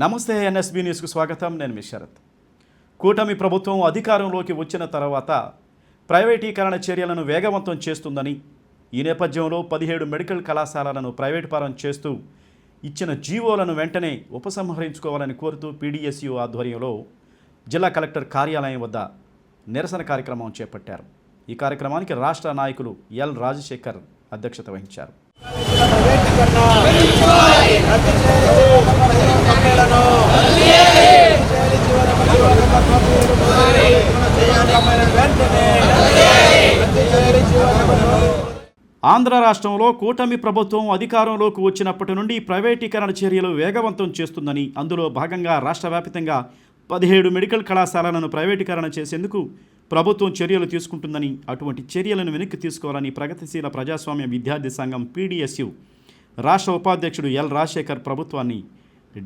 నమస్తే ఎన్ఎస్బి న్యూస్కు స్వాగతం. నేను మీ శరత్. కూటమి ప్రభుత్వం అధికారంలోకి వచ్చిన తర్వాత ప్రైవేటీకరణ చర్యలను వేగవంతం చేస్తుందని ఈ నేపథ్యంలో పదిహేడు మెడికల్ కళాశాలలను ప్రైవేటు పరం చేస్తూ ఇచ్చిన జీవోలను వెంటనే ఉపసంహరించుకోవాలని కోరుతూ పీడీఎస్యు ఆధ్వర్యంలో జిల్లా కలెక్టర్ కార్యాలయం వద్ద నిరసన కార్యక్రమం చేపట్టారు. ఈ కార్యక్రమానికి రాష్ట్ర నాయకులు ఎల్ రాజశేఖర్ అధ్యక్షత వహించారు. ఆంధ్ర రాష్ట్రంలో కూటమి ప్రభుత్వం అధికారంలోకి వచ్చినప్పటి నుండి ప్రైవేటీకరణ చర్యలు వేగవంతం చేస్తుందని అందులో భాగంగా రాష్ట్ర వ్యాప్తంగా పదిహేడు మెడికల్ కళాశాలలను ప్రైవేటీకరణ చేసేందుకు ప్రభుత్వం చర్యలు తీసుకుంటుందని అటువంటి చర్యలను వెనక్కి తీసుకోవాలని ప్రగతిశీల ప్రజాస్వామ్య విద్యార్థి సంఘం పీడీఎస్యు రాష్ట్ర ఉపాధ్యక్షుడు ఎల్ రాజశేఖర్ ప్రభుత్వాన్ని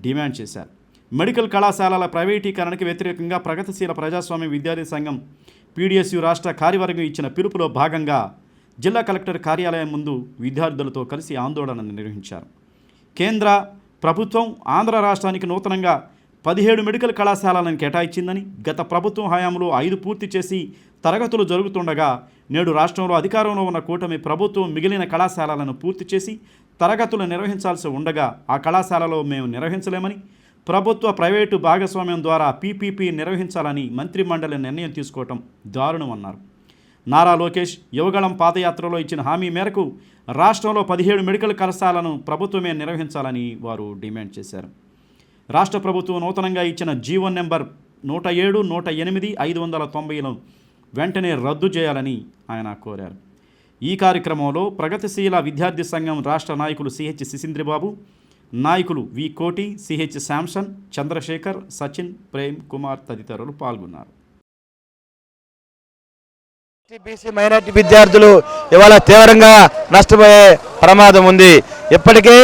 డిమాండ్ చేశారు. మెడికల్ కళాశాలల ప్రైవేటీకరణకు వ్యతిరేకంగా ప్రగతిశీల ప్రజాస్వామ్య విద్యార్థి సంఘం పీడీఎస్యు రాష్ట్ర కార్యవర్గం ఇచ్చిన పిలుపులో భాగంగా జిల్లా కలెక్టర్ కార్యాలయం ముందు విద్యార్థులతో కలిసి ఆందోళన నిర్వహించారు. కేంద్ర ప్రభుత్వం ఆంధ్ర రాష్ట్రానికి నూతనంగా పదిహేడు మెడికల్ కళాశాలలను కేటాయించిందని గత ప్రభుత్వం హయాంలో ఐదు పూర్తి చేసి తరగతులు జరుగుతుండగా నేడు రాష్ట్రంలో అధికారంలో ఉన్న కూటమి ప్రభుత్వం మిగిలిన కళాశాలలను పూర్తి చేసి తరగతులు నిర్వహించాల్సి ఉండగా ఆ కళాశాలలో మేము నిర్వహించలేమని ప్రభుత్వ ప్రైవేటు భాగస్వామ్యం ద్వారా పీపీపీ నిర్వహించాలని మంత్రిమండలి నిర్ణయం తీసుకోవటం దారుణం అన్నారు. నారా లోకేష్ యువగళం పాదయాత్రలో ఇచ్చిన హామీ మేరకు రాష్ట్రంలో పదిహేడు మెడికల్ కళాశాలను ప్రభుత్వమే నిర్వహించాలని వారు డిమాండ్ చేశారు. రాష్ట్ర ప్రభుత్వం నూతనంగా ఇచ్చిన జీవన్ నెంబర్ నూట ఏడు నూట ఎనిమిది ఐదు వందల తొంభైను వెంటనే రద్దు చేయాలని ఆయన కోరారు. ఈ కార్యక్రమంలో ప్రగతిశీల విద్యార్థి సంఘం రాష్ట్ర నాయకులు సిహెచ్ సిసింద్రిబాబు నాయకులు V Koti CH Samson Chandrasekhar Sachin Prem Kumar తదితరులు పాల్గొన్నారు. బీసీ మైనార్టీ విద్యార్థులు ఇవాళ తీవ్రంగా నష్టపోయే ప్రమాదం ఉంది. ఇప్పటికే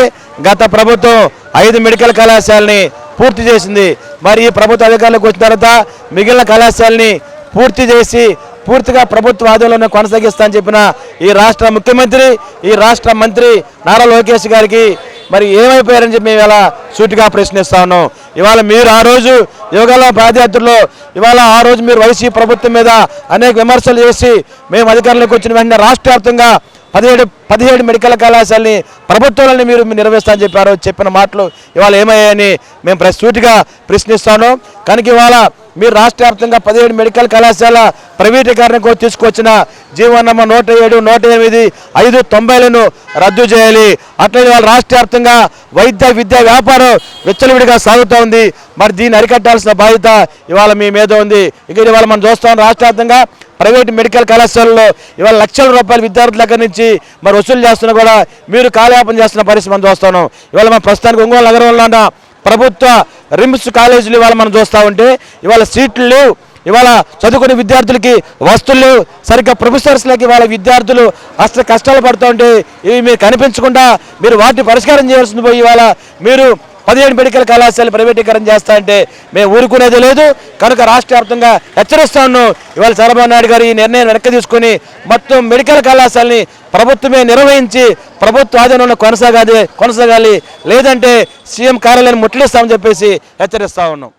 గత ప్రభుత్వం ఐదు మెడికల్ కళాశాలని పూర్తి చేసింది. మరి ఈ ప్రభుత్వ అధికారులకు వచ్చిన తర్వాత మిగిలిన కళాశాలని పూర్తి చేసి పూర్తిగా ప్రభుత్వ ఆధ్వర్యంలో కొనసాగిస్తా అని చెప్పిన ఈ రాష్ట్ర ముఖ్యమంత్రి ఈ రాష్ట్ర మంత్రి నారా లోకేష్ గారికి మరి ఏమైపోయారని చెప్పి మేము ఇలా సూటిగా ప్రశ్నిస్తా ఉన్నాం. ఇవాళ మీరు ఆ రోజు యువగల పాదయాత్రలో ఇవాళ ఆ రోజు మీరు వైసీపీ ప్రభుత్వం మీద అనేక విమర్శలు చేసి మేము అధికారంలోకి వచ్చిన వెంటనే రాష్ట్ర వ్యాప్తంగా పదిహేడు పదిహేడు మెడికల్ కళాశాలని ప్రభుత్వాలని మీరు నిర్వహిస్తామని చెప్పారు చెప్పిన మాటలు ఇవాళ ఏమయ్యాయని మేము ప్రసూటిగా ప్రశ్నిస్తాను కనుక ఇవాళ మీరు రాష్ట్ర వ్యాప్తంగా పదిహేడు మెడికల్ కళాశాల ప్రైవేటీకరణ కోసం తీసుకొచ్చిన జీవనమ్మ నూట ఏడు నూట ఎనిమిది ఐదు తొంభైలను రద్దు చేయాలి. అట్లనే ఇవాళ రాష్ట్ర వ్యాప్తంగా వైద్య విద్య వ్యాపారం విచ్చలవిడిగా సాగుతూ ఉంది. మరి దీన్ని అరికట్టాల్సిన బాధ్యత ఇవాళ మీ మీద ఉంది. ఇక ఇవాళ మనం చూస్తాం రాష్ట్ర వ్యాప్తంగా ప్రైవేట్ మెడికల్ కళాశాలలో ఇవాళ లక్షల రూపాయలు విద్యార్థుల దగ్గర నుంచి మరి వసూలు చేస్తున్నా కూడా మీరు కాలయాపన చేస్తున్న పరిస్థితి మనం చూస్తున్నాం. ఇవాళ మన ప్రస్తుతానికి ఒంగోలు నగరంలో ప్రభుత్వ రిమ్స్ కాలేజీలు ఇవాళ మనం చూస్తూ ఉంటే ఇవాళ సీట్లు లేవు. ఇవాళ చదువుకునే విద్యార్థులకి వస్తువులు సరిగ్గా ప్రొఫెసర్స్లకి ఇవాళ విద్యార్థులు అసలు కష్టాలు పడుతూ ఉంటే ఇవి మీరు కనిపించకుండా మీరు వాటిని పరిష్కారం చేయాల్సింది పోయి ఇవాళ మీరు పదిహేడు మెడికల్ కళాశాలలు ప్రైవేటీకరణ చేస్తా అంటే మేము ఊరుకునేది లేదు. కనుక రాష్ట్ర వ్యాప్తంగా హెచ్చరిస్తా ఉన్నాం. ఇవాళ చంద్రబాబు నాయుడు గారు ఈ నిర్ణయం వెనక్కి తీసుకొని మొత్తం మెడికల్ కళాశాలని ప్రభుత్వమే నిర్వహించి ప్రభుత్వ ఆధీనంలో కొనసాగాలి కొనసాగాలి. లేదంటే సీఎం కార్యాలయాన్ని ముట్టడిస్తామని చెప్పేసి హెచ్చరిస్తా ఉన్నాం.